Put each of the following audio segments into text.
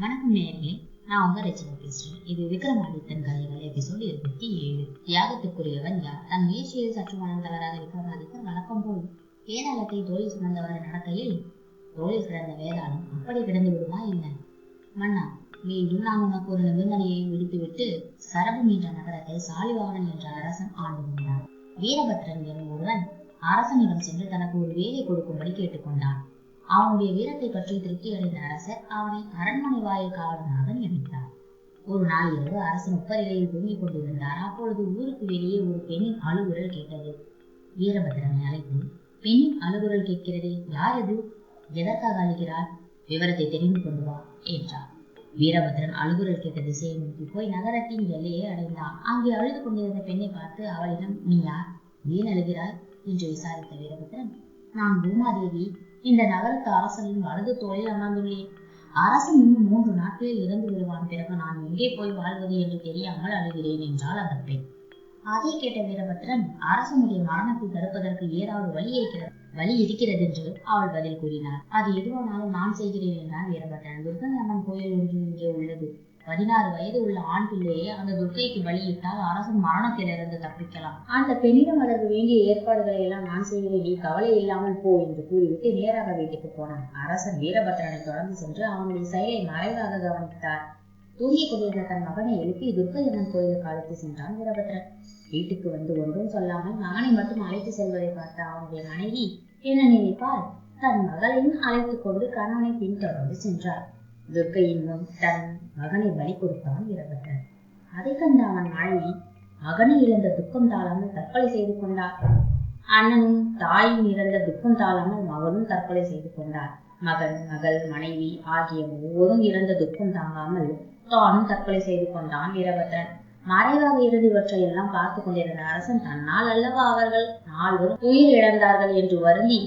வணக்கம் நேர்களே நான் உங்க ரச்சனை பேசுறேன். இது விக்ரமாதித்தன் கதைகள் எபிசோடு இருபத்தி ஏழு. தியாகத்துக்குரியவன் யார்? தன் முயற்சியில் சற்று வளர்ந்தவராக விக்ரமாதித்தன் வழக்கம் போல் வேதாளத்தை தோழில் சுமந்தவர் நடக்கையில் தோழில் கிடந்த வேதாளம் அப்படி கிடந்து விடுமா என்ன? மன்னா மீண்டும் நான் உனக்கு ஒரு நிபந்தனையை விடுத்துவிட்டு சரபு என்ற நகரத்தை சாலிவாகனன் என்ற அரசன் ஆண்டு கொண்டான். வீரபத்ரன் எனும் ஒருவன் அரசனிடம் சென்று தனக்கு ஒரு வேலை கொடுக்கும்படி கேட்டுக்கொண்டான். அவனுடைய வீரத்தை பற்றி திருப்தி அடைந்த அரசர் அவனை அரண்மனை வாயில் காவலனாக நியமித்தார். ஒரு நாள் இரவு அரசு உப்பரிகையில் தூங்கிக் கொண்டிருந்தார். அப்பொழுது ஊருக்கு வெளியே ஒரு பெண்ணின் அழுகுரல் கேட்டது. வீரபத்ரனை அழைத்து பெண்ணின் அழுகுரல் கேட்கிறது. யார் இது எதற்காக அழுகிறார்? விவரத்தை தெரிந்து கொண்டு வா என்றார். வீரபத்ரன் அழுகுரல் கேட்ட திசையை நோக்கி போய் நகரத்தின் எல்லையை அடைந்தான். அங்கே அழுது கொண்டிருந்த பெண்ணை பார்த்து அவளிடம் நீ யார்? ஏன் அழுகிறாய்? என்று விசாரித்த வீரபத்ரன் நான் பூமாதேவி. இந்த நகரத்து அரசனின் வலது தோளில் அமர்ந்துள்ளேன். அரசன் இன்னும் மூன்று நாட்களில் இறந்து விடுவான். பிறகு நான் எங்கே போய் வாழ்வது என்று தெரியாமல் அழுகிறேன் என்றாள் அந்த பெண். அதை கேட்ட வீரபத்ரன் அரசனுடைய மரணத்தை தடுப்பதற்கு ஏதாவது வழி இருக்கிறது வழி இருக்கிறது என்று அவள் பதில் கூறினார் அது எதுவானாலும் நான் செய்கிறேன் என்றான் வீரபத்ரன். துர்கன் அம்மன் கோயில் ஒன்று இங்கே உள்ளது. பதினாறு வயது உள்ள ஆண் பிள்ளையை அந்த துர்கைக்கு பலியிட்டால் அரசன் மரணத்திலிருந்து தப்பிக்கலாம். அந்த பெண்ணிடம் அதற்கு வேண்டிய ஏற்பாடுகளை எல்லாம் நான் செய்கிறேன் நீ கவலை இல்லாமல் போ என்று கூறிவிட்டு நேராக வீட்டுக்கு போனான். அரசன் வீரபத்ரனை தொடர்ந்து சென்று அவனுடைய செயலை மறைவாக கவனித்தார். தூங்கிக் கொண்டிருந்த தன் மகனை எழுப்பி துர்க்கையம்மன் கோயிலுக்கு அழைத்து சென்றான் வீரபத்ரன். வீட்டுக்கு வந்து ஒன்றும் சொல்லாமல் மகனை மட்டும் அழைத்து செல்வதை பார்த்த அவனுடைய மனைவி என்ன நினைப்பார் தன் மகளையும் அழைத்துக் கொண்டு கணவனை பின்தொடர்ந்து சென்றார் துர்க்கையின் முன் தன் மகனை பலி கொடுத்தான் வீரபத்ரன் அதை கண்ட அவன் மனைவி மகனை இழந்த துக்கம் தாழாமல் தற்கொலை செய்து கொண்டார் அண்ணனும் தாயும் இறந்த துக்கம் தாழாமல் மகனும் தற்கொலை செய்து கொண்டார் மகன் மகள் மனைவி ஆகிய ஒவ்வொரும் இறந்த துக்கம் தாங்காமல் தானும் தற்கொலை செய்து கொண்டான் வீரபத்ரன். மறைவாக இறுதிவற்றை எல்லாம் பார்த்து கொண்டிருந்த அரசன் தன்னால் அல்லவா அவர்கள் நால்வரும் உயிர் இழந்தார்கள் என்று வருந்தி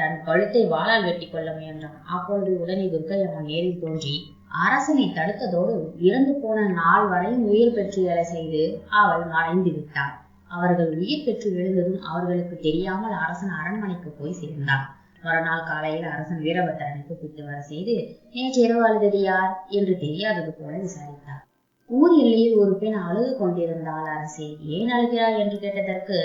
தன் கழுத்தை வாளால் வெட்டி கொள்ள முயன்றான். அப்பொழுது உடனே துர்க்கையம்மன் நேரில் தோன்றி அரசனை தடுத்ததோடு இறந்து போன நாள் வரையும் உயிர் பெற்று வேலை செய்து அவள் மறைந்து விட்டாள். அவர்கள் உயிர் பெற்று எழுந்ததும் அவர்களுக்கு தெரியாமல் அரசன் அரண்மனைக்கு போய் சேர்ந்தான். மறுநாள் காலையில் அரசன் வீரபத்திரனை கூப்பிட்டு வர செய்து நேற்று இரவு அழுதது யார்? என்று தெரியாதது போல விசாரித்தார் ஊர் எல்லையில் ஒரு பெண் அழுது கொண்டிருந்தாள் அரசே. ஏன் அழுகிறாய்? என்று கேட்டதற்கு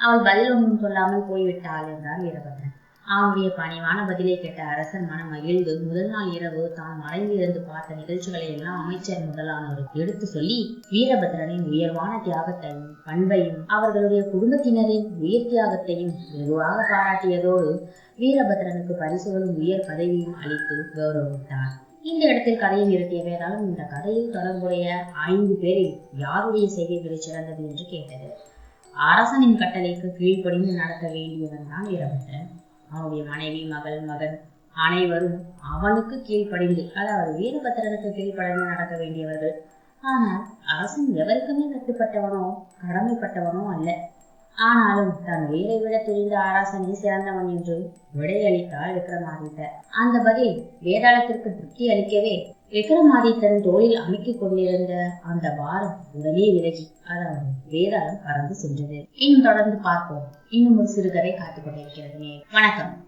அவள் பதில் ஒன்றும் சொல்லாமல் போய்விட்டாள் என்றார் வீரபத்ரன் அவருடைய பணிவான பதிலை கேட்ட அரசன் மனம் மகிழ்ந்து முதல் நாள் இரவு தான் மறைந்திருந்து பார்த்த நிகழ்ச்சிகளை எல்லாம் அமைச்சர் முதலானோருக்கு எடுத்து சொல்லி வீரபத்ரனின் உயர்வான தியாகத்தையும் பண்பையும் அவர்களுடைய குடும்பத்தினரின் உயிர் தியாகத்தையும் வெகுவாக பாராட்டியதோடு வீரபத்ரனுக்கு பரிசுகளும் உயர் பதவியும் அளித்து கௌரவித்தார். இந்த இடத்தில் கதையை நிறுத்திய வேதாலும் இந்த கதையில் தொடர்புடைய ஐந்து பேரில் யாருடைய செய்கைகளை சிறந்தது என்று கேட்டது. அரசனின் கட்டளைக்கு கீழ்ப்படிந்து நடக்க வேண்டியவன் தான் வீரபத்ரன். அவனுடைய மனைவி மகள் மகன் அனைவரும் அவனுக்கு கீழ்ப்படிந்து அதாவது வீரபத்திரனுக்கு கீழ்ப்படிந்து நடக்க வேண்டியவர்கள். ஆனால் அரசன் எவருக்குமே கட்டுப்பட்டவனோ கடமைப்பட்டவனோ அல்ல. ஆனாலும் தன் உயிரை விட துணிந்த ஆராசனை சிறந்தவன் என்று விடையளித்தாள் விக்ரமாதித்தர். அந்த பதில் வேதாளத்திற்கு திருப்தி அளிக்கவே விக்ரமாதித்தன் தோளில் அமைக்கிக் கொண்டிருந்த அந்த வாரம் உடனே விலகி அதாவது வேதாளம் பறந்து சென்றது. இன்னும் தொடர்ந்து பார்ப்போம். இன்னும் ஒரு சிறுகதை காத்துக் கொண்டிருக்கிறது வணக்கம்.